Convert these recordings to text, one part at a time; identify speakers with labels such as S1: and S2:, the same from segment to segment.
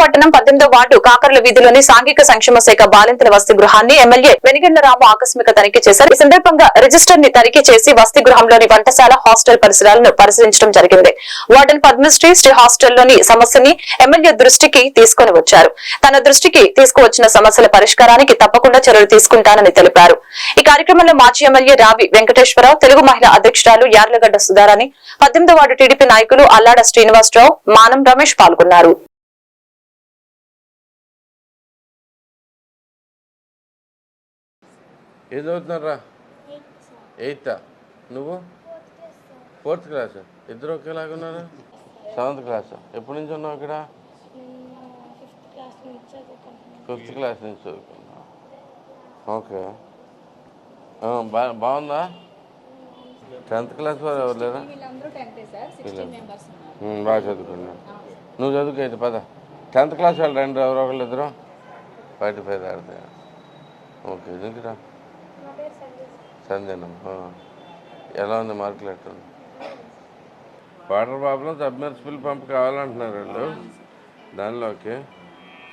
S1: పట్టణం పద్దెనిమిదో వార్డు కాకర్ల వీధిలోని సాంఘిక సంక్షేమ శాఖ బాలింతల వసతి గృహాన్ని ఎమ్మెల్యే వెనిగండ్ల రాము ఆకస్మిక తనిఖీ చేశారు. ఈ సందర్భంగా రిజిస్టర్ని తనిఖీ చేసి వసతి గృహంలోని వంటశాల హాస్టల్ పరిసరాలను పరిశీలించడం జరిగింది. వార్డెన్ పద్మశ్రీ శ్రీ హాస్టల్లోని సమస్యని ఎమ్మెల్యే దృష్టికి తీసుకుని వచ్చారు. తన దృష్టికి తీసుకువచ్చిన సమస్యల పరిష్కారానికి తప్పకుండా చర్యలు తీసుకుంటానని తెలిపారు. ఈ కార్యక్రమంలో మాజీ ఎమ్మెల్యే రావి వెంకటేశ్వరరావు తెలుగు మహిళా అధ్యక్షురాలు యార్లగడ్డ సుధారాణి పద్దెనిమిదో వార్డు టీడీపీ నాయకులు అల్లాడ శ్రీనివాసరావు మానం రమేష్ పాల్గొన్నారు.
S2: ఏం చదువుతున్నారా ఎయిత్ నువ్వు? ఫోర్త్ క్లాస్ ఇద్దరు ఒకేలాగా ఉన్నారు? సెవెంత్ క్లాస్ ఎప్పటి నుంచి ఉన్నావు ఇక్కడ?
S3: ఫిఫ్త్ క్లాస్ నుంచి
S2: చదువుకున్నావు. ఓకే బా బాగుందా? టెన్త్ క్లాస్ వారు ఎవరు లేరా? ఉమ్, బాగా చదువుకున్నావు నువ్వు చదువుకైతే పద. టెన్త్ క్లాస్ వాళ్ళు రెండు ఎవరో ఒకళ్ళు ఇద్దరు? బయట పై ఆడితే ఓకే
S3: సంజయ్
S2: సంజనం ఎలా ఉంది మార్కులు ఎట్లా ఉంది వాటర్ ప్రాబ్లం సబ్మెర్సిబుల్ పంప్ కావాలంటున్నారు వాళ్ళు. దానిలోకి.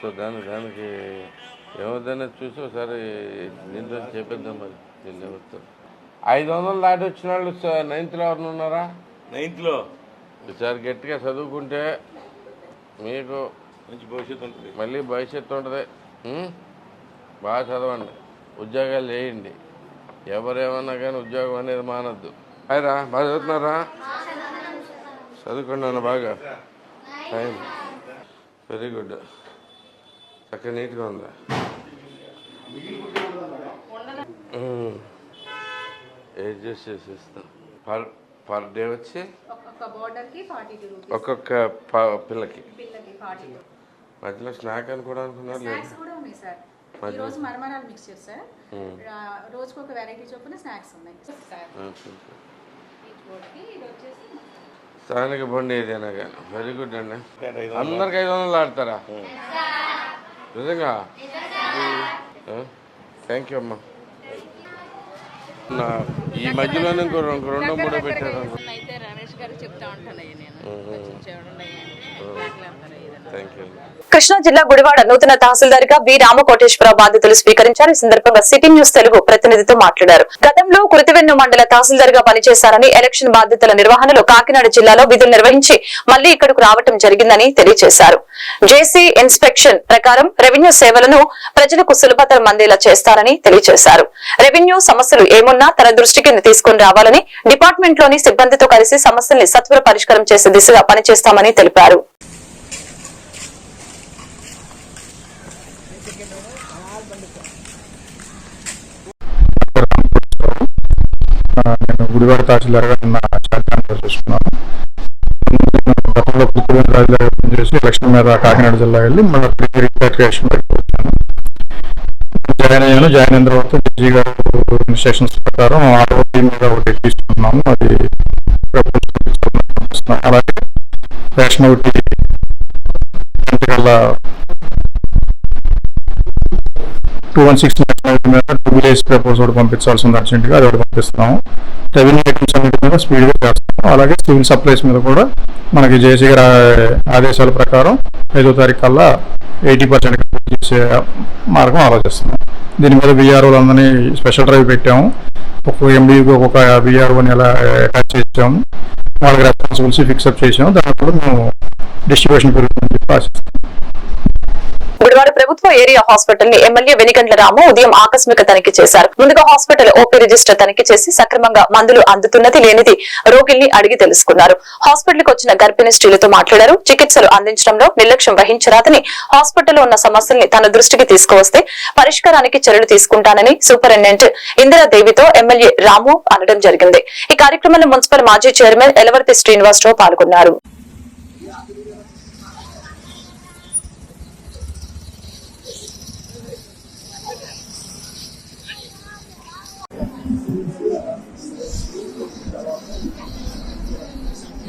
S2: సో దాని దానికి ఏమవుతుందనేది చూసి ఒకసారి దీంతో చేపిద్దాం మరి. దీన్ని ఎవరితో? ఐదు వందలు దాటి వచ్చిన వాళ్ళు నైన్త్లో ఎవరిని ఉన్నారా?
S4: నైన్త్లో.
S2: ఈసారి గట్టిగా చదువుకుంటే మీకు
S4: మంచి భవిష్యత్తు ఉంటుంది.
S2: మళ్ళీ భవిష్యత్తు ఉంటుంది? బాగా చదవండి. ఉద్యోగాలు చేయండి. ఎవరేమన్నా కానీ ఉద్యోగం అనేది మానద్దు. అయిరా బాగా చదువుతున్నారా? చదువుకోండి అన్న బాగా వెరీ గుడ్ చక్కగా నీట్గా ఉందా. అడ్జస్ట్ చేసి ఇస్తాం పర్ పర్ డే వచ్చి
S5: ఒక్కొక్క టూ
S2: పిల్లకి.
S5: టూ.
S2: మధ్యలో స్నాక్ అని కూడా అనుకున్నారు లేదు
S5: స్నాక్స్ కూడా ఉన్నాయి సార్ ఈ రోజు మరమరాలు మిక్స్చర్ సార్ రా- రోజుకు ఒక వెరైటీ చొప్పున స్నాక్స్ ఉన్నాయి. సార్ ఇది వచ్చేసి
S2: స్థానిక బండి ఏదైనా వెరీ గుడ్ అండి. అందరికి ఐదు వందలు ఆడతారా? నిజంగా? థ్యాంక్ యూ అమ్మా. ఈ మధ్యలోనే ఇంకో రెండు రెండో మూడో పెట్టారు
S5: అయితే రమేష్ గారు చెప్తా ఉంటాను నేను.
S1: కృష్ణా జిల్లా గుడివాడ నూతన తహసీల్దార్గా వి. రామకోటేశ్వరరావు బాధ్యతలు స్వీకరించారు. ఈ సందర్భంగా సిటీ న్యూస్ తెలుగు ప్రతినిధితో మాట్లాడారు. గతంలో కురితివెన్ను మండల తహసీల్దార్గా పనిచేశారని ఎలక్షన్ బాధ్యతల నిర్వహణలో కాకినాడ జిల్లాలో విధులు నిర్వహించి మళ్ళీ ఇక్కడకు రావటం జరిగిందని తెలియజేశారు. జేసీ ఇన్స్పెక్షన్ ప్రకారం రెవెన్యూ సేవలను ప్రజలకు సులభతరం అందేలా చేస్తారని తెలియజేశారు. రెవెన్యూ సమస్యలు ఏమున్నా తన దృష్టికి తీసుకుని రావాలని డిపార్ట్మెంట్లోని సిబ్బందితో కలిసి సమస్యల్ని సత్వర పరిష్కారం చేసే దిశగా పనిచేస్తామని తెలిపారు
S6: ఆ, నేను గుడివాడ తహసీల్దార్గా నిన్న ఛార్జ్ చేసుకున్నాను. గతంలో పుత్తూరు రాజుగారు చేసి ఎలక్షన్ మీద కాకినాడ జిల్లా వెళ్ళి మళ్ళీ తిరిగి రిపాట్రియేషన్ వచ్చాను. జాయిన్ అయ్యాను. జాయిన్ అయిన తర్వాత జడ్జి గారు ఇన్స్ట్రక్షన్స్ ప్రకారం ఆర్ఓటీ మీద ఒకటి తీసుకున్నాము. అది అలాగే రేషన్ ఒకటి కల్లా టూ వన్ సిక్స్ మీద టూ విలేజ్ పేపర్స్ ఒకటి పంపించాల్సి ఉంది అర్జెంట్గా అది ఒకటి పంపిస్తాము రెవెన్యూ ఐటమ్స్ అన్నిటి మీద స్పీడ్గా చేస్తాము అలాగే సివిల్ సప్లైస్ మీద కూడా మనకి జేసీ గారి ఆదేశాల ప్రకారం ఐదో తారీఖు కల్లా ఎయిటీ పర్సెంట్ చేసే మార్గం ఆలోచిస్తున్నాం దీని మీద విఆర్ఓలు అందరినీ స్పెషల్ డ్రైవ్ పెట్టాము. ఒక్కొక్క ఎంబీకి ఒక్కొక్క బీఆర్ఓని ఎలా అటాచ్ చేసాము. వాళ్ళకి రెస్పాన్సిబిలిటీ ఫిక్సప్ చేసాము. దాని కూడా మేము డిస్ట్రిబ్యూషన్ పెరుగుతుందని చెప్పి ఆశిస్తాం
S1: గుడివాడ ప్రభుత్వ ఏరియా హాస్పిటల్ని ఎమ్మెల్యే వెనిగండ్ల రాము ఉదయం ఆకస్మిక తనిఖీ చేశారు. ముందుగా హాస్పిటల్ ఓపీ రిజిస్టర్ తనిఖీ చేసి సక్రమంగా మందులు అందుతున్నది లేనిది రోగిల్ని అడిగి తెలుసుకున్నారు. హాస్పిటల్కి వచ్చిన గర్భిణీ స్త్రీలతో మాట్లాడారు. చికిత్సలు అందించడంలో నిర్లక్ష్యం వహించరాదని హాస్పిటల్లో ఉన్న సమస్యల్ని తన దృష్టికి తీసుకువస్తే పరిష్కారానికి చర్యలు తీసుకుంటానని సూపరింటెండెంట్ ఇందిరాదేవితో ఎమ్మెల్యే రాము అనడం జరిగింది. ఈ కార్యక్రమంలో మున్సిపల్ మాజీ చైర్మన్ ఎలవర్తి శ్రీనివాసరావు పాల్గొన్నారు.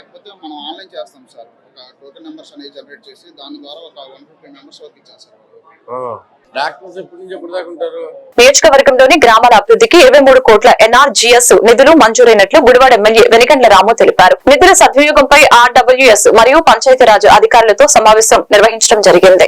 S7: లేకపోతే మనం ఆన్లైన్ చేస్తాం సార్. ఒక టోకెన్ నెంబర్స్ అనేది జనరేట్ చేసి దాని ద్వారా ఒక వన్ ఫిఫ్టీ మెంబర్స్ వరకు ఇచ్చాం సార్.
S8: డాక్టర్స్
S1: నియోజకవర్గంలోని గ్రామాల అభివృద్ధికి ఇరవై మూడు కోట్ల ఎన్ఆర్జీఎస్ నిధులు మంజూరైనట్లు గుడివాడ ఎమ్మెల్యే వెనికండ్ల రాము తెలిపారు. నిధుల సద్వినియోగంపై ఆర్డబ్ల్యూఎస్ మరియు పంచాయతీరాజ్ అధికారులతో సమావేశం నిర్వహించడం జరిగింది.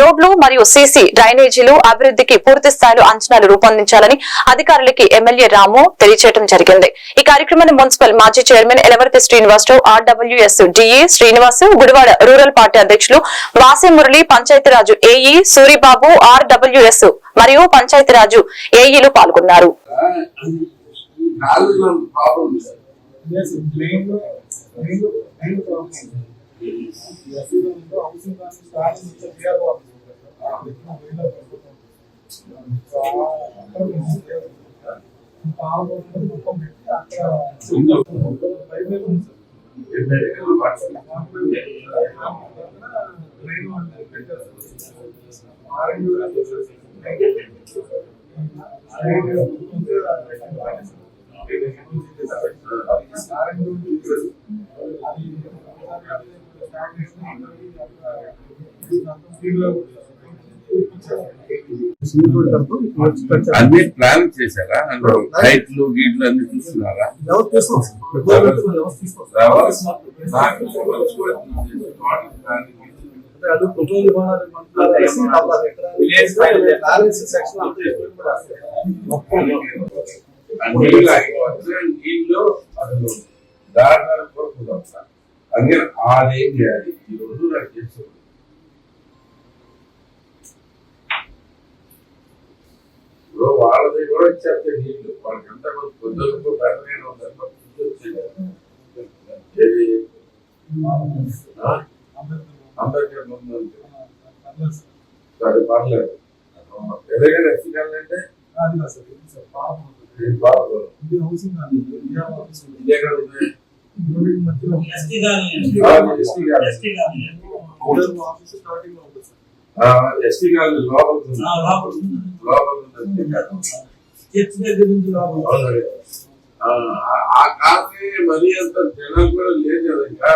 S1: రోడ్లు మరియు సీసీ డ్రైనేజీలు అభివృద్ధికి పూర్తి స్థాయిలో అంచనాలు రూపొందించాలని అధికారులకి ఎమ్మెల్యే రాము తెలియజేయడం జరిగింది. ఈ కార్యక్రమాన్ని మున్సిపల్ మాజీ chairman Elavarthi Srinivasarao RWS DE Srinivas Gudivada rural party అధ్యక్షులు Vasi Murali Panchayati Raj AE Suribabu R RWS మరియు పంచాయతీరాజు ఏఈలు పాల్గొన్నారు.
S8: కాలేజీలో ప్రాబ్లం ఉంది సార్ అన్ని ప్లాన్ చేశారా? అందులో లైట్లు గీట్లు అన్ని చూస్తున్నారా? నాకు నీళ్ళు అయిపోతే నీళ్ళు అసలు దారుణాల కోరుకుంటాం సార్ అందుకే అదేం చేయాలి? ఈ రోజు నాకు చేస్తుంది ఇప్పుడు వాళ్ళది కూడా ఇచ్చేస్తే నీళ్ళు. వాళ్ళకంతా కొంచెం పొద్దులకు ఉందన్న ఏది ఆ? అంబేద్కర్ ముందు. సరే పర్లేదు ఇది ఎక్కడ ఉంది? ఎస్టీ గారి లోపల. లోపల. ఆ, కాఫీ మరీ అంత జనం కూడా లేదు కదా ఇంకా.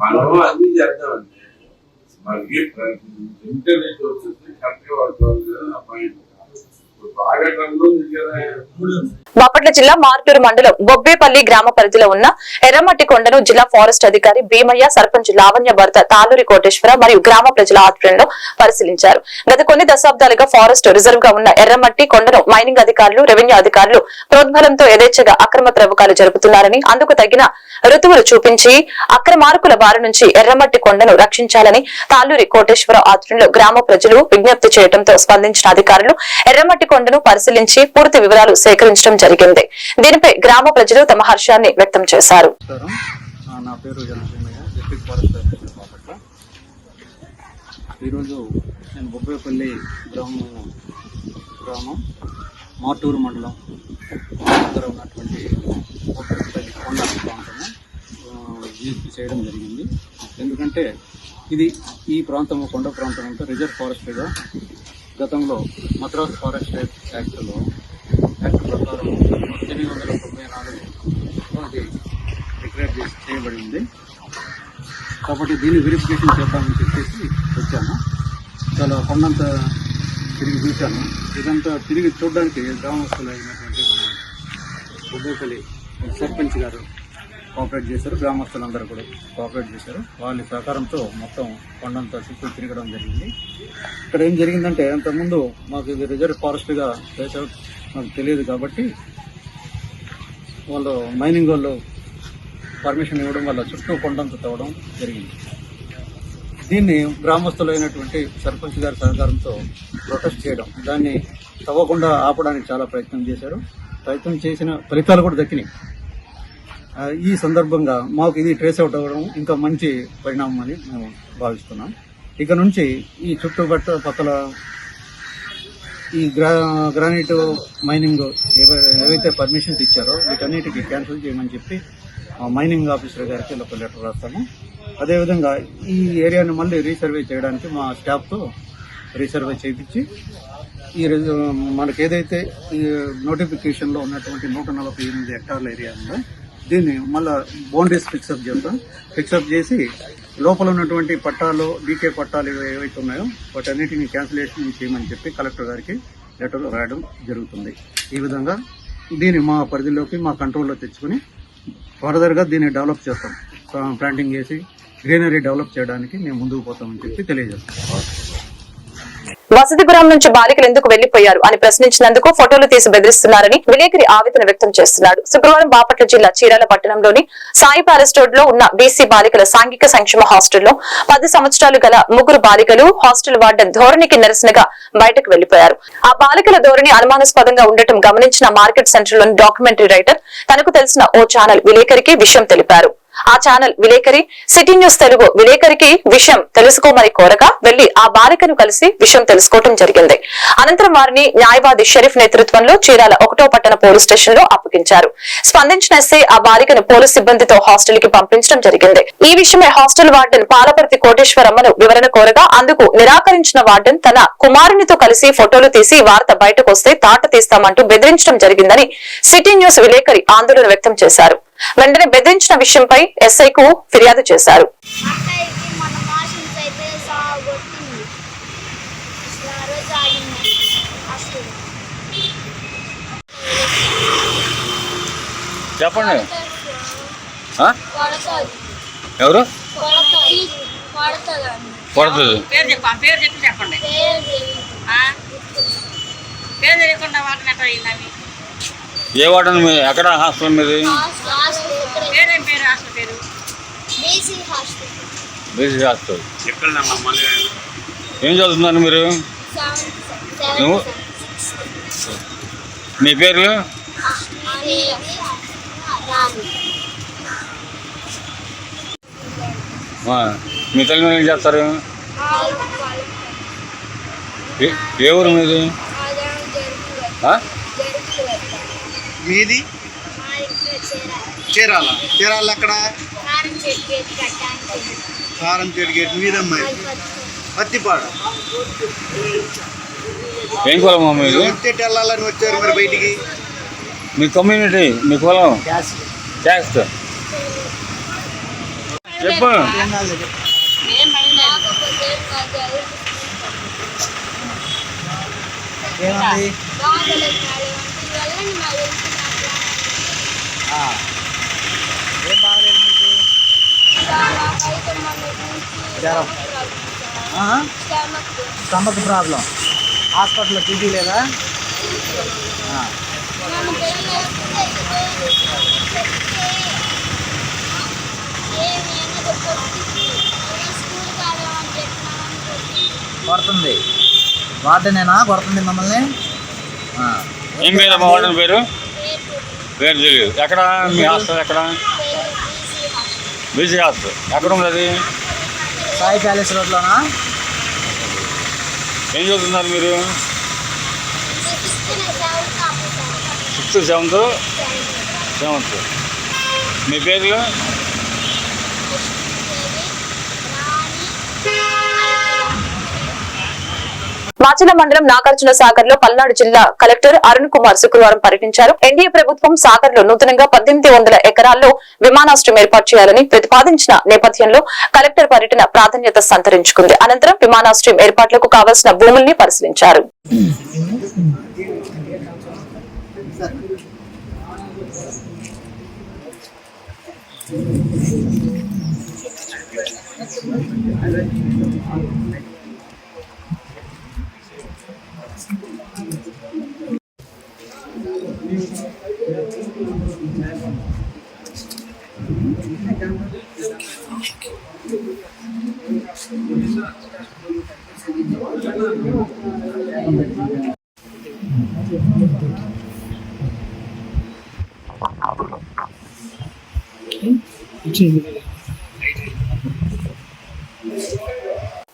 S8: మనం అన్ని చేద్దామండి. మనకి ఇంటర్నెట్ వచ్చేసి కరెక్ట్గా వాడుకోవాలి కదా ఆ పాయింట్ ఇప్పుడు బాగా టన్నులు ఉంది కదా
S1: బాపట్ల జిల్లా మార్టూరు మండలం బొబ్బేపల్లి గ్రామ పరిధిలో ఉన్న ఎర్రమట్టి కొండను జిల్లా ఫారెస్ట్ అధికారి భీమయ్య సర్పంచ్ లావణ్య భర్త తాలూరి కోటేశ్వర మరియు గ్రామ ప్రజల ఆధ్వర్యంలో పరిశీలించారు. గత కొన్ని దశాబ్దాలుగా ఫారెస్ట్ రిజర్వ్గా ఉన్న ఎర్రమట్టి కొండను మైనింగ్ అధికారులు రెవెన్యూ అధికారులు ప్రోద్బలంతో యథేచ్ఛగా అక్రమ త్రవ్వకాలు జరుపుతున్నారని అందుకు తగిన రుతువులు చూపించి అక్రమార్కుల బారి నుంచి ఎర్రమట్టి కొండను రక్షించాలని తాలూరి కోటేశ్వర ఆధ్వర్యంలో గ్రామ ప్రజలు విజ్ఞప్తి చేయడంతో స్పందించిన అధికారులు ఎర్రమట్టి కొండను పరిశీలించి పూర్తి వివరాలు సేకరించడం జరిగింది. దీనిపై గ్రామ ప్రజలు తమ హర్షాన్ని వ్యక్తం చేశారు.
S9: నా పేరు జనసేనయ్య డిస్ట్రిక్ట్ ఈరోజు నేను బొబ్బేపల్లి గ్రామం గ్రామం మాటూరు మండలం దగ్గర ఉన్నటువంటి బొబ్బేపల్లి కొండ ప్రాంతము విజిట్ చేయడం జరిగింది. ఎందుకంటే ఇది ఈ ప్రాంతము కొండ ప్రాంతం అంతా రిజర్వ్ ఫారెస్ట్గా గతంలో మద్రాస్ ఫారెస్ట్ యాక్ట్లో యాక్ట్ ప్రకారం ఎనిమిది వందల తొంభై నాలుగు అది డిక్లేర్ చేసి చేయబడింది. కాబట్టి దీన్ని వెరిఫికేషన్ చేద్దామని చెప్పేసి వచ్చాను. చాలా కొండంత తిరిగి చూశాను. ఇదంతా తిరిగి చూడడానికి గ్రామస్తులు అయినటువంటి మన బొబ్బేపల్లి సర్పంచ్ గారు కోఆపరేట్ చేశారు గ్రామస్తులందరూ కూడా కోఆపరేట్ చేశారు. వాళ్ళ సహకారంతో మొత్తం కొండంతా చుట్టూ తిరగడం జరిగింది. ఇక్కడ ఏం జరిగిందంటే అంతకుముందు మాకు ఇది రిజర్వ్ ఫారెస్ట్గా చేశారు మాకు తెలియదు కాబట్టి వాళ్ళు మైనింగ్ వాళ్ళు పర్మిషన్ ఇవ్వడం వల్ల చుట్టూ కొండంత తవ్వడం జరిగింది. దీన్ని గ్రామస్తులైనటువంటి సర్పంచ్ గారి సహకారంతో ప్రొటెస్ట్ చేయడం దాన్ని తవ్వకుండా ఆపడానికి చాలా ప్రయత్నం చేశారు. ప్రయత్నం చేసిన ఫలితాలు కూడా దక్కినాయి. ఈ సందర్భంగా మాకు ఇది ట్రేస్ అవుట్ అవ్వడం ఇంకా మంచి పరిణామం అని మేము భావిస్తున్నాం. ఇక నుంచి ఈ చుట్టుపక్కల పక్కల ఈ గ్రా గ్రానైట్ మైనింగ్ ఏవైతే పర్మిషన్స్ ఇచ్చారో వీటన్నిటికీ క్యాన్సిల్ చేయమని చెప్పి మైనింగ్ ఆఫీసర్ గారికి ఒక లెటర్ రాస్తాము. అదేవిధంగా ఈ ఏరియాని మళ్ళీ రీసర్వే చేయడానికి మా స్టాఫ్తో రీసర్వే చేయించి ఈ రిజ- మనకి ఏదైతే ఈ నోటిఫికేషన్లో ఉన్నటువంటి నూట నలభై ఎనిమిది హెక్టార్ల ఏరియా ఉందో దీన్ని మళ్ళా బౌండరీస్ ఫిక్సప్ చేస్తాం ఫిక్సప్ చేసి లోపల ఉన్నటువంటి పట్టాలు డీకే పట్టాలు ఇవి ఏవైతే ఉన్నాయో వాటన్నిటిని క్యాన్సిలేషన్ చేయమని చెప్పి కలెక్టర్ గారికి లెటర్ రాయడం జరుగుతుంది. ఈ విధంగా దీన్ని మా పరిధిలోకి మా కంట్రోల్లో తెచ్చుకుని ఫర్దర్గా దీన్ని డెవలప్ చేస్తాం. ప్లాంటింగ్ చేసి గ్రీనరీ డెవలప్ చేయడానికి మేము ముందుకు పోతామని చెప్పి తెలియజేస్తాం.
S1: వసతిపురం నుంచి బాలికలు ఎందుకు వెళ్ళిపోయారు అని ప్రశ్నించినందుకు ఫోటోలు తీసి బెదిరిస్తున్నారని విలేకరి ఆవేదన వ్యక్తం చేస్తున్నాడు. శుక్రవారం బాపట్ల జిల్లా చీరాల పట్టణంలోని సాయి ప్యాలెస్ రోడ్లో ఉన్న బీసీ బాలికల సాంఘిక సంక్షేమ హాస్టల్లో పది సంవత్సరాలు గల ముగ్గురు బాలికలు హాస్టల్ వార్డెన్ ధోరణికి నిరసనగా బయటకు వెళ్ళిపోయారు ఆ బాలికల ధోరణి అనుమానాస్పదంగా ఉండటం గమనించిన మార్కెట్ సెంటర్లోని డాక్యుమెంటరీ రైటర్ తనకు తెలిసిన ఓ ఛానల్ విలేకరికి విషయం తెలిపారు. ఆ ఛానల్ విలేకరి సిటీ న్యూస్ తెలుగు విలేకరికి విషయం తెలుసుకోమని కోరగా వెళ్ళి ఆ బాలికను కలిసి విషయం తెలుసుకోవడం జరిగింది. అనంతరం వారిని న్యాయవాది షరీఫ్ నేతృత్వంలో చీరాల ఒకటో పట్టణ పోలీస్ స్టేషన్లో అప్పగించారు. స్పందించిన ఎస్ఐ ఆ బాలికను పోలీస్ సిబ్బందితో హాస్టల్కి పంపించడం జరిగింది. ఈ విషయమై హాస్టల్ వార్డెన్ పాలపర్తి కోటేశ్వరమ్మను వివరణ కోరగా అందుకు నిరాకరించిన వార్డెన్ తన కుమారునితో కలిసి ఫోటోలు తీసి వార్త బయటకు వస్తే తాట తీస్తామంటూ బెదిరించడం జరిగిందని సిటీ న్యూస్ విలేకరి ఆందోళన వ్యక్తం చేశారు. వెంటనే బెదిరించిన విషయంపై ఎస్ఐకు ఫిర్యాదు చేశారు.
S10: చెప్పండి. ఎవరు?
S11: కొడుతుంది
S12: పేరు చెప్పా పేరు చెప్పి చెప్పండి.
S11: పేరు
S12: తెలియకుండా వాటిని ఎట్లా అయిందని
S10: ఏ వార్డన్ ఎక్కడ? హాస్టల్ మీది
S11: హాస్టల్ హాస్టల్ ఇక్కడే
S12: పేరేం పేరు హాస్టల్ పేరు
S11: బీసీ హాస్టల్
S10: బీసీ హాస్టల్ ఏం చదువుతున్నారు మీరు? నువ్వు? మీ పేర్లు? మీ తల్లిదండ్రులు ఏం చేస్తారు? ఏ- ఏ ఊరు మీది? ఆ?
S7: మీది? చీరాల? చీరాల ఎక్కడ?
S11: కారం చెట్టు
S7: గేట్ మీదమ్మాయి పత్తిపాడు
S10: ఏం కులం
S7: వచ్చేటి వెళ్ళాలని వచ్చారు మరి బయటికి.
S10: మీ కమ్యూనిటీ మీ కులం క్యాస్ట్ చెప్పు.
S13: ఏమండి
S11: బాగుండలేదు మేడం అంటే వెళ్ళండి మా వెళ్తున్నా
S13: ఆ. ఏం బాగలేదు మీకు
S11: చాలా పైకి మొన్నటి నుంచి
S13: జ్వరం.
S11: Stomach
S13: problem. హాస్పిటల్లో టీటీ లేదా? కొడుతుంది. వార్డెనేనా? కొడుతుంది మమ్మల్ని?
S10: ఏం పేరు అమ్మ? పేరు? పేరు తెలియదు ఎక్కడ? మీ హాస్టల్ ఎక్కడ?
S11: హాస్టల్
S10: బీసీ హాస్టల్ ఎక్కడ ఉంది అది
S13: సాయి ప్యాలెస్ రోడ్లోనా?
S10: ఏం చదువుతున్నారు మీరు?
S11: Sixth seventh?
S10: సెవెంత్. మీ పేర్లు?
S1: మాచల మండలం నాగార్జున సాగర్లో పల్నాడు జిల్లా కలెక్టర్ అరుణ్ కుమార్ శుక్రవారం పర్యటించారు. ఎన్డీఏ ప్రభుత్వం సాగర్లో నూతనంగా పద్దెనిమిది వందల ఎకరాల్లో విమానాశ్రయం ఏర్పాటు చేయాలని ప్రతిపాదించిన నేపథ్యంలో కలెక్టర్ పర్యటన ప్రాధాన్యత సంతరించుకుంది. అనంతరం విమానాశ్రయం ఏర్పాట్లకు కావలసిన భూముల్ని పరిశీలించారు.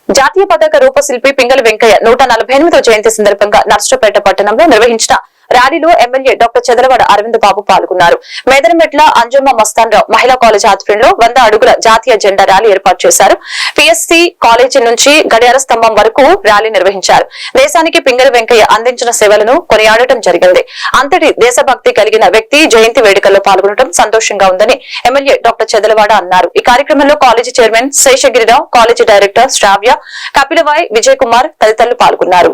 S1: జాతీయ పతాక రూపశిల్పి పింగళి వెంకయ్య నూట నలభై ఎనిమిదో జయంతి సందర్భంగా నర్సపేట పట్టణంలో నిర్వహించిన ర్యాలీలో ఎమ్మెల్యే డాక్టర్ చదలవాడ అరవింద్ బాబు పాల్గొన్నారు. మేదనమెట్ల అంజమ్మ మస్తాన్ రావు మహిళా కాలేజ్ ఆధ్వర్యంలో వంద అడుగుల జాతీయ జెండా ర్యాలీ ఏర్పాటు చేశారు. పిఎస్సి కాలేజీ నుంచి గడియార స్తంభం వరకు ర్యాలీ నిర్వహించారు. దేశానికి పింగళి వెంకయ్య అందించిన సేవలను కొనియాడటం జరిగింది. అంతటి దేశభక్తి కలిగిన వ్యక్తి జయంతి వేడుకల్లో పాల్గొనడం సంతోషంగా ఉందని ఎమ్మెల్యే డాక్టర్ చెదలవాడ అన్నారు. ఈ కార్యక్రమంలో college chairman Seshagirirao college director Sravya Kapilavai Vijay Kumar తదితరులు పాల్గొన్నారు.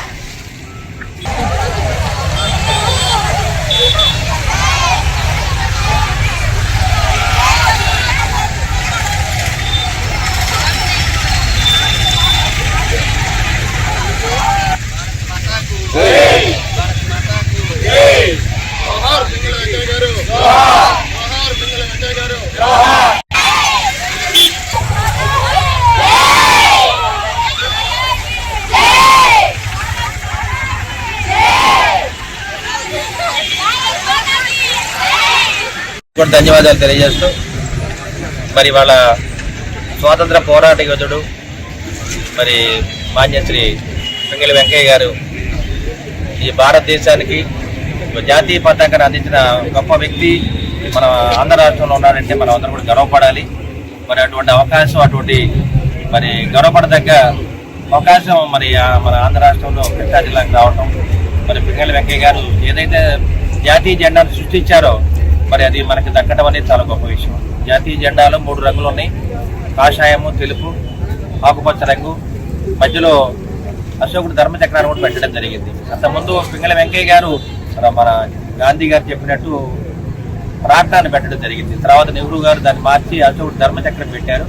S13: జోహార్ పింగళ వెంకయ్య గారు
S7: జోహార్ పింగళ వెంకయ్య గారు
S13: కూడా ధన్యవాదాలు తెలియజేస్తూ మరి వాళ్ళ స్వాతంత్ర పోరాట యోధుడు మరి మాన్యశ్రీ పింగళి వెంకయ్య గారు ఈ భారతదేశానికి జాతీయ పతాకాన్ని అందించిన గొప్ప వ్యక్తి మన ఆంధ్ర రాష్ట్రంలో ఉన్నారంటే మనం అందరం కూడా గర్వపడాలి. మరి అటువంటి అవకాశం అటువంటి మరి గర్వపడదగ్గ అవకాశం మరి మన ఆంధ్ర రాష్ట్రంలో కృష్ణా జిల్లాకు రావటం. మరి పింగళి వెంకయ్య గారు ఏదైతే జాతీయ జెండాను సృష్టించారో మరి అది మనకి దక్కడం అనేది చాలా గొప్ప విషయం. జాతీయ జెండాలో మూడు రంగులు ఉన్నాయి. కాషాయము తెలుపు ఆకుపచ్చ రంగు మధ్యలో అశోకుడు ధర్మచక్రాన్ని కూడా పెట్టడం జరిగింది. అంతకుముందు పింగళ వెంకయ్య గారు మన- గాంధీ గారు చెప్పినట్టు ప్రార్థనను పెట్టడం జరిగింది. తర్వాత నెహ్రూ గారు దాన్ని మార్చి అశోకుడు ధర్మచక్రం పెట్టారు.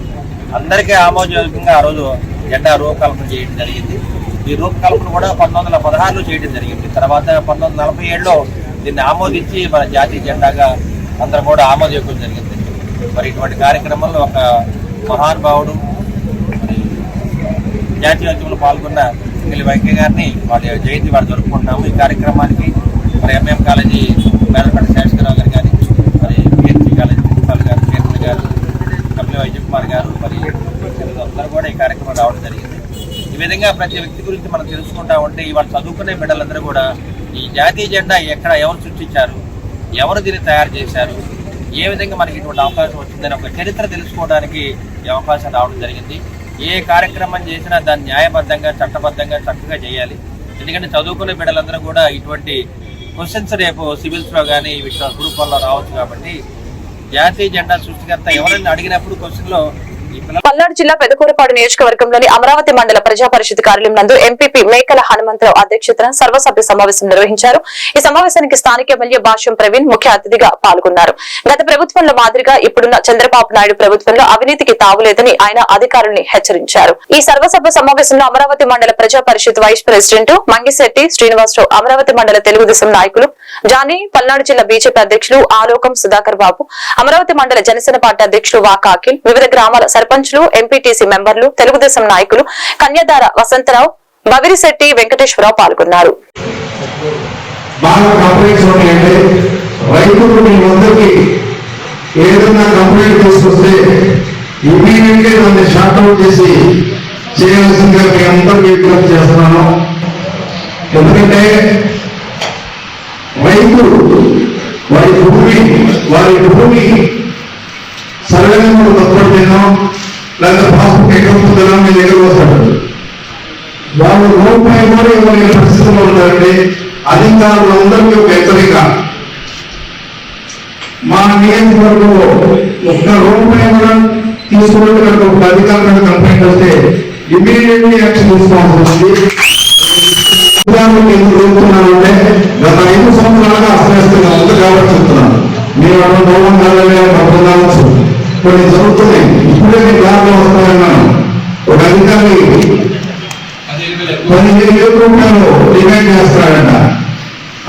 S13: అందరికీ ఆమోదయోగ్యంగా ఆ రోజు జెండా రూపకల్పన చేయడం జరిగింది. ఈ రూపకల్పన కూడా పంతొమ్మిది వందల పదహారులో చేయడం జరిగింది. తర్వాత పంతొమ్మిది వందల నలభై ఏడులో దీన్ని ఆమోదించి మన జాతీయ జెండాగా అందరం కూడా ఆమోదయోగ్యం జరిగింది. మరి ఇటువంటి కార్యక్రమంలో ఒక మహానుభావుడు మరి జాతీయోద్యమంలో పాల్గొన్న పింగళి వెంకయ్య గారిని వాళ్ళ జయంతి వాడు జరుపుకుంటున్నాము ఈ కార్యక్రమానికి మరి ఎంఎం కాలేజీ మేదపల్లి శేషకరావు గారు కానీ మరి పిహెచ్సి కాలేజీ ప్రిన్సిపాల్ గారు కీర్తన్ గారు కపిల వైద్య కుమార్ గారు మరి అందరూ కూడా ఈ కార్యక్రమం రావడం జరిగింది. ఈ విధంగా ప్రతి వ్యక్తి గురించి మనం తెలుసుకుంటా ఉంటే ఇవాళ చదువుకునే బిడ్డలందరూ కూడా ఈ జాతీయ జెండా ఎక్కడ ఎవరు సృష్టించారు ఎవరు దీన్ని తయారు చేశారు ఏ విధంగా మనకి ఇటువంటి అవకాశం వచ్చిందని ఒక చరిత్ర తెలుసుకోవడానికి ఈ అవకాశం రావడం జరిగింది. ఏ కార్యక్రమం చేసినా దాన్ని న్యాయబద్ధంగా చట్టబద్ధంగా చక్కగా చేయాలి. ఎందుకంటే చదువుకునే బిడ్డలందరూ కూడా ఇటువంటి క్వశ్చన్స్ రేపు సివిల్స్లో కానీ వీటిలో గ్రూపాల్లో రావచ్చు కాబట్టి జాతీయ జెండా సృష్టికర్త ఎవరైనా అడిగినప్పుడు క్వశ్చన్లో
S1: పల్నాడు జిల్లా పెదకూరపాడు నియోజకవర్గంలోని అమరావతి మండల ప్రజా పరిషత్ కార్యాలయం నందు ఎంపీపీ మేకల హనుమంతరావు అధ్యక్షతన సర్వసభ్య సమావేశం నిర్వహించారు. ఈ సమావేశానికి స్థానిక ఎమ్మెల్యే భాష్యం ప్రవీణ్ ముఖ్య అతిథిగా పాల్గొన్నారు. గత ప్రభుత్వంలో మాదిరిగా ఇప్పుడున్న చంద్రబాబు నాయుడు ప్రభుత్వంలో అవినీతికి తావులేదని ఆయన అధికారుల్ని హెచ్చరించారు. ఈ సర్వసభ్య సమావేశంలో అమరావతి మండల ప్రజా పరిషత్ వైస్ ప్రెసిడెంట్ మంగిశెట్టి శ్రీనివాసరావు అమరావతి మండల తెలుగుదేశం నాయకులు జానీ పల్నాడు జిల్లా బీజేపీ అధ్యక్షులు ఆలోకం సుధాకర్ బాబు అమరావతి మండల జనసేన పార్టీ అధ్యక్షులు వాకాకిల్ వివిధ గ్రామాల సర్పంచ్లు ఎంపీటీసీ మెంబర్లు తెలుగుదేశం నాయకులు కన్యాదార వసంతరావు బవిరిశెట్టి వెంకటేశ్వరరావు పాల్గొన్నారు.
S14: ఏదైనా కంప్లైంట్ తీసుకొస్తే ఇమీడియట్గా దాన్ని షార్ట్ అవుట్ చేసి చేయాల్సిందిగా మీ అందరికీ విజ్ఞప్తి చేస్తున్నాను. ఎందుకంటే రైతు వారి భూమి వారి భూమి సరళంగా తప్పడితేనో లేదా పాస్బుక్ ఎక్కడ ఉందనో మీ దగ్గర వస్తాడు వాళ్ళు రూపాయి కూడా ఇవ్వలేని పరిస్థితుల్లో ఉన్నారండి. అధికారులందరికీ ఒక హెచ్చరిక. మా నియోజకవర్గంలో ఒక్క రూపాయి కూడా తీసుకున్నట్టు కనుక ఒక అధికారులకు కంప్లైంట్ వస్తే ఇమీడియట్లీ యాక్షన్ తీసుకోవాల్సి వస్తుంది. ఎందుకు చెప్తున్నానంటే గత ఐదు సంవత్సరాలుగా అసలు ఉంది కాబట్టి చెప్తున్నాను. మీరు అక్కడ కొన్ని జరుగుతున్నాయి ఇప్పుడే మీ దారిలో వస్తాయన్నాను ఒక అధికారి పదిహేను వేల రూపాయలు డిమాండ్ చేస్తాడంట.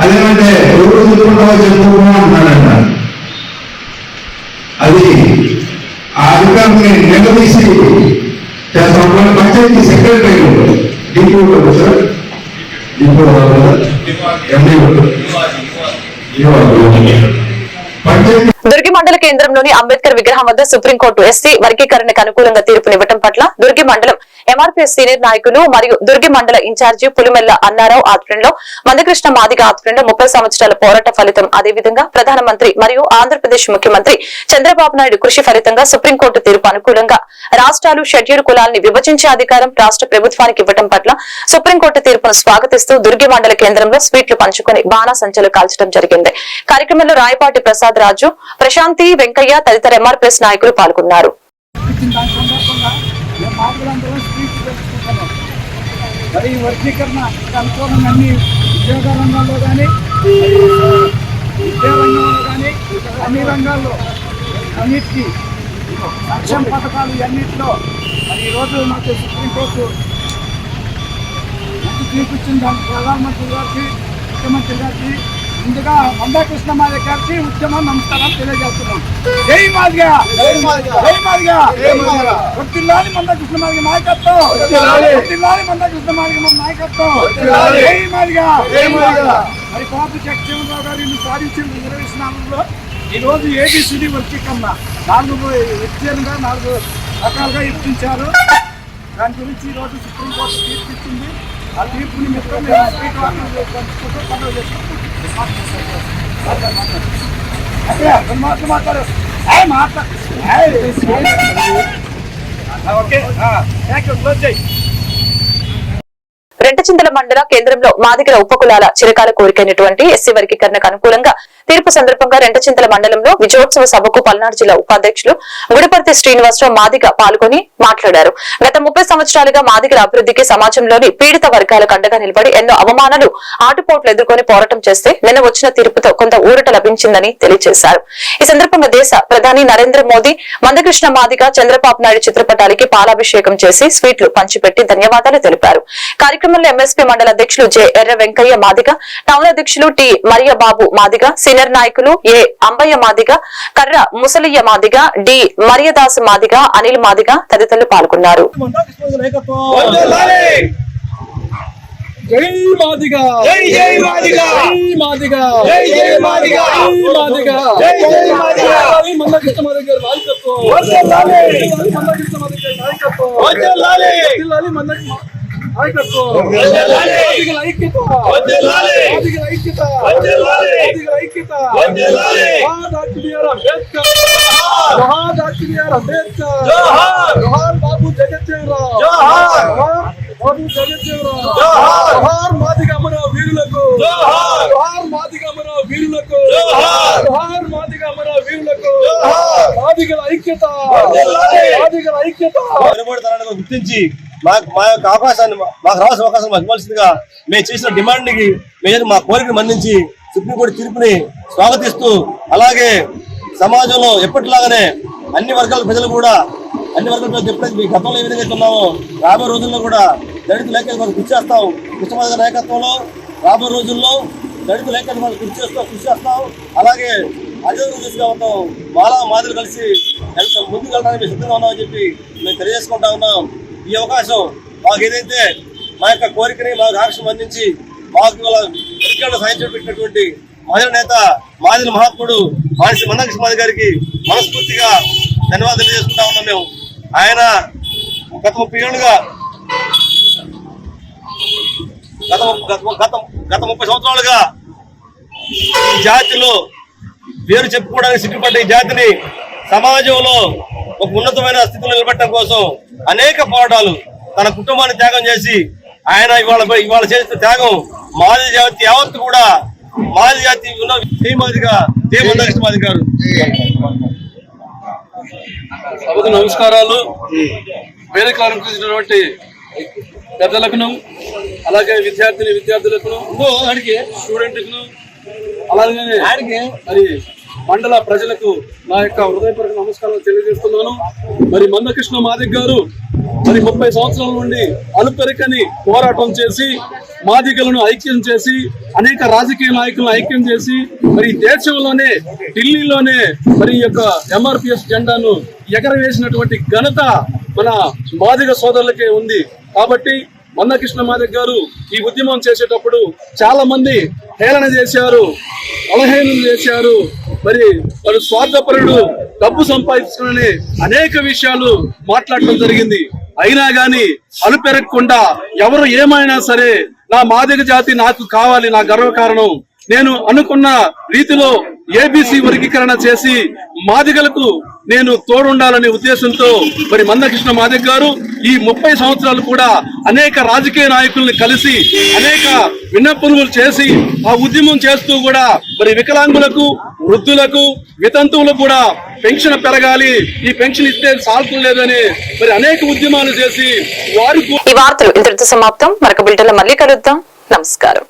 S14: అదేమంటే ఎవరు చెప్పుకుంటావో చెప్పుకున్నా అంటున్నాడంట. అది ఆ అధికారిని నిలదీసి చేస్తాం. Panchayat secretary depot sir? Depot MD panchayat
S1: Durgi మండల కేంద్రంలోని అంబేద్కర్ విగ్రహం వద్ద సుప్రీంకోర్టు ఎస్సీ వర్గీకరణకు అనుకూలంగా తీర్పునివ్వడం పట్ల దుర్గి మండలం ఎంఆర్పీఎస్ సీనియర్ నాయకులు మరియు దుర్గి మండల ఇన్ఛార్జి పులిమెల్ల అన్నారావు ఆధ్వర్యంలో మందకృష్ణ మాదిగ ఆధ్వర్యంలో ముప్పై సంవత్సరాల పోరాట ఫలితం అదేవిధంగా ప్రధానమంత్రి మరియు ఆంధ్రప్రదేశ్ ముఖ్యమంత్రి చంద్రబాబు నాయుడు కృషి ఫలితంగా సుప్రీంకోర్టు తీర్పు అనుకూలంగా రాష్ట్రాలు షెడ్యూల్ కులాల్ని విభజించే అధికారం రాష్ట్ర ప్రభుత్వానికి ఇవ్వడం పట్ల సుప్రీంకోర్టు తీర్పును స్వాగతిస్తూ దుర్గి మండల కేంద్రంలో స్వీట్లు పంచుకుని బాణాసంచలు కాల్చడం జరిగింది. కార్యక్రమంలో రాయపాటి ప్రసాద్ రాజు ప్రశాంతి వెంకయ్య తదితర ఎంఆర్పిఎస్ నాయకులు పాల్గొన్నారు.
S15: మరి ఈ వర్గీకరణ అనుకూలంగా అన్ని ఉద్యోగ రంగంలో కానీ విద్యా రంగంలో కానీ అన్ని రంగాల్లో అన్నిటికీ సంక్షేమ పథకాలు అన్నింటిలో మరి ఈరోజు మాకు సుప్రీంకోర్టు మంచి తీర్పు ఇచ్చింది దానికి ప్రధానమంత్రి గారికి ముఖ్యమంత్రి గారికి ముందుగా మందాకృష్ణ మాదిగ గారికి ఉద్యమం నమస్కారాలు తెలియజేస్తున్నాం. జై మాదిగా! జై మాదిగా! వడ్డిల్లాలి మందాకృష్ణ మాదిగ! నాయకత్వం. వడ్డిల్లాలి మందాకృష్ణ మన నాయకత్వం. జై మాదిగా! మరి బాబు జగజీవనరావు గారు ఇల్లు సాధించిన రిజర్వేషన్లో ఈ రోజు ఏబిసిడి వర్గీకరణ నాలుగు వ్యక్తిగా నాలుగు రకాలుగా ఇప్పించారు దాని గురించి ఈ రోజు సుప్రీంకోర్టు తీర్పు ఇచ్చింది. ఆ తీర్పు నిమిత్తం మేము స్పీకర్ పండుగ చేసుకుంటాం అదే అర్థం మాత్రం మాట్లాడు ఏ మాట్లాడు ఓకే థ్యాంక్ యూ క్లోజ్ చేయి
S1: రెంటచింతల మండల కేంద్రంలో మాదిగల ఉపకులాల చిరకాల కోరికైనటువంటి ఎస్సీ వర్గీకరణకు అనుకూలంగా తీర్పు సందర్భంగా రెంటచింతల మండలంలో విజయోత్సవ సభకు పల్నాడు జిల్లా ఉపాధ్యక్షులు గుడిపర్తి శ్రీనివాసరావు మాదిగ పాల్గొని మాట్లాడారు. గత ముప్పై సంవత్సరాలుగా మాదిగల అభివృద్ధికి సమాజంలోని పీడిత వర్గాలకు అండగా నిలబడి ఎన్నో అవమానాలు ఆటుపోట్లు ఎదుర్కొని పోరాటం చేస్తే నిన్న వచ్చిన తీర్పుతో కొంత ఊరట లభించిందని తెలియజేశారు. ఈ సందర్భంగా దేశ ప్రధాని నరేంద్ర మోదీ మందకృష్ణ మాదిగ చంద్రబాబు నాయుడు చిత్రపటాలకి పాలాభిషేకం చేసి స్వీట్లు పంచిపెట్టి ధన్యవాదాలు తెలిపారు. కార్యక్రమం కార్యక్రమంలో ఎంఎస్పీ మండల అధ్యక్షులు జె ఎర్ర వెంకయ్య మాదిగ టౌన్ అధ్యక్షులు టి మరియ బాబు మాదిగ సీనియర్ నాయకులు ఏ అంబయ్య మాదిగ కర్ర ముసలియ్య మాదిగ డి మరియదాసు మాదిగ అనిల్ మాదిగ తదితరులు పాల్గొన్నారు
S15: జై మాదిగా జై జై మాదిగా జై మాదిగా జై జై మాదిగా జై మాదిగా జై జై మాదిగా మందకృష్ణ మాదిగ గారి నాయకత్వం మాదిగ గారి నాయకత్వం బాబు జగజ్జీవరావు. జోహార్. బాబు జగజ్జీవరావు. జోహార్. జోహార్ మాదిగమన వీరులకు. జోహార్. మాదిగమన వీరులకు. జోహార్. మాదిగమన వీరులకు. మాదిగల ఐక్యత. మాదిగల ఐక్యత.
S16: గుర్తించి మాకు మా యొక్క అవకాశాన్ని మాకు రావాల్సిన అవకాశం మాకు ఇవ్వాల్సిందిగా మేము చేసిన డిమాండ్కి మేము మా కోరికను మన్నించి సుప్రీంకోర్టు తీర్పుని స్వాగతిస్తూ అలాగే సమాజంలో ఎప్పటిలాగానే అన్ని వర్గాల ప్రజలు కూడా అన్ని వర్గాల ప్రజలు ఎప్పుడైతే మీ గతంలో ఏ విధంగా ఉన్నామో రాబోయే రోజుల్లో కూడా దళిత లేఖలు మనం కృషి చేస్తాం. కృష్ణమాద నాయకత్వంలో రాబోయే రోజుల్లో దళిత లేఖలు మనం కృషి చేస్తాం కృషి చేస్తాం. అలాగే అదే రోజుగా ఉంటాం మాలా మాదిరి కలిసి వెళ్తాం ముందుకు వెళ్ళడానికి మేము సిద్ధంగా ఉన్నామని చెప్పి మేము తెలియజేసుకుంటా ఉన్నాం. ఈ అవకాశం మాకు ఏదైతే మా యొక్క కోరికని మాకు ఆకాశం అందించి మాకు ఇక్కడ ఎక్కడ సాయం పెట్టినటువంటి మహిళ నేత మాదిరి మహాత్ముడు మానసి మందకృష్ణ మాది గారికి మనస్ఫూర్తిగా ధన్యవాదాలు తెలియజేసుకుంటా ఉన్నాం మేము. ఆయన గత ముప్పై ఏళ్ళుగా గత గత గత ముప్పై సంవత్సరాలుగా ఈ జాతిలో పేరు చెప్పుకోవడానికి సిగ్గుపడ్డ ఈ జాతిని సమాజంలో ఒక ఉన్నతమైన స్థితిలో నిలబెట్టడం కోసం అనేక పోరాటాలు తన కుటుంబాన్ని త్యాగం చేసి ఆయన ఇవాళ ఇవాళ చేసిన త్యాగం మాది జాతి యావత్తు కూడా మాది జాతి ఉన్న మాది గారు
S15: సభకు నమస్కారాలు. వేరే అనుకరించినటువంటి
S17: పెద్దలకును అలాగే విద్యార్థిని విద్యార్థులకును స్టూడెంట్కును అలాగే మరి మండల ప్రజలకు నా యొక్క హృదయపూర్వక నమస్కారాలు తెలియజేస్తున్నాను. మరి మందకృష్ణ మాదిక్ గారు మరి ముప్పై సంవత్సరాల నుండి అలుపెరకని పోరాటం చేసి మాదిగలను ఐక్యం చేసి అనేక రాజకీయ నాయకులను ఐక్యం చేసి మరి దేశంలోనే ఢిల్లీలోనే మరి యొక్క ఎంఆర్పిఎస్ జెండాను ఎగరవేసినటువంటి ఘనత మన మాదిగ సోదరులకే ఉంది. కాబట్టి మందకృష్ణ మాదిక్ గారు ఈ ఉద్యమం చేసేటప్పుడు చాలా మంది హేళన చేశారు అవహేళన చేశారు. మరి వాడు స్వార్థపరుడు డబ్బు సంపాదించుకునే అనేక విషయాలు మాట్లాడటం జరిగింది. అయినా గాని అలుపెరగకుండా ఎవరు ఏమైనా సరే నా మాదిక జాతి నాకు కావాలి నా గర్వకారణం. నేను అనుకున్న రీతిలో ఏబిసి వర్గీకరణ చేసి మాదిగలకు నేను తోడుండాలనే ఉద్దేశంతో మరి మందకృష్ణ మాదిగ గారు ఈ ముప్పై సంవత్సరాలు కూడా అనేక రాజకీయ నాయకుల్ని కలిసి అనేక విన్నపములు చేసి ఆ ఉద్యమం చేస్తూ కూడా మరి వికలాంగులకు వృద్ధులకు వితంతువులకు కూడా పెన్షన్ పెరగాలి. ఈ పెన్షన్ ఇస్తే సాల్తం లేదని మరి అనేక ఉద్యమాలు చేసి వారు
S1: ఈ వార్తలు ఇంతటితో సమాప్తం. మరొక బిల్టన్లో మళ్ళీ కలుద్దాం. నమస్కారం.